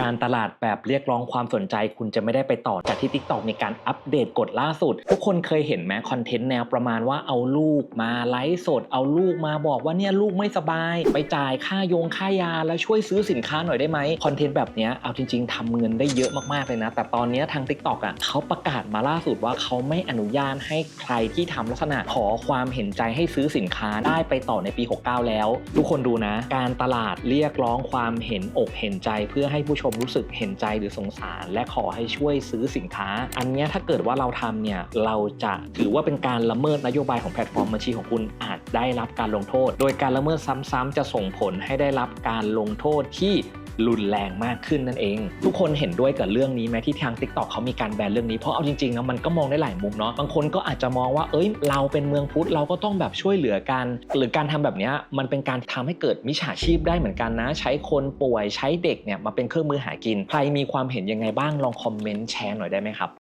การตลาดแบบเรียกร้องความสนใจคุณจะไม่ได้ไปต่อจากที่ TikTok มีการอัปเดตกฎล่าสุด ทุกคนเคยเห็นไหมคอนเทนต์แนวประมาณว่าเอาลูกมาไลฟ์สด เอาลูกมาบอกว่าเนี่ยลูกไม่สบาย ไปจ่ายค่ายงค่ายา แล้วช่วยซื้อสินค้าหน่อยได้ไหมคอนเทนต์แบบนี้เอาจริง ๆทำเงินได้เยอะมากๆเลยนะ แต่ตอนนี้ทาง TikTok อะเขาประกาศมาล่าสุดว่าเขาไม่อนุญาตให้ใครที่ทำลักษณะขอความเห็นใจให้ซื้อสินค้าได้ไปต่อในปี 69 แล้ว ทุกคนดูนะ การตลาดเรียกร้องความเห็นอกเห็นใจเพื่อให้ผู้ชมรู้สึกเห็นใจหรือสงสาร และขอให้ช่วยซื้อสินค้า อันนี้ถ้าเกิดว่าเราทำเนี่ยเราจะถือว่าเป็นการละเมิดนโยบายของแพลตฟอร์มบัญชีของคุณอาจได้รับการลงโทษ โดยการละเมิดซ้ำๆจะส่งผลให้ได้รับการลงโทษที่ รุนแรงมากขึ้นนั่นเอง ทุกคนเห็นด้วยกับเรื่องนี้ไหมที่ทาง TikTok เขามีการแบนเรื่องนี้เพราะเอาจริงๆนะมันก็มองได้หลายมุมเนาะบางคนก็อาจจะมองว่าเอ้ยเราเป็นเมืองพุทธเราก็ต้องแบบช่วยเหลือกัน หรือการทำแบบนี้มันเป็นการทำให้เกิดมิจฉาชีพได้เหมือนกันนะ ใช้คนป่วยใช้เด็กเนี่ยมาเป็นเครื่องมือหากิน ใครมีความเห็นยังไงบ้างลองคอมเมนต์แชร์หน่อยได้ไหมครับ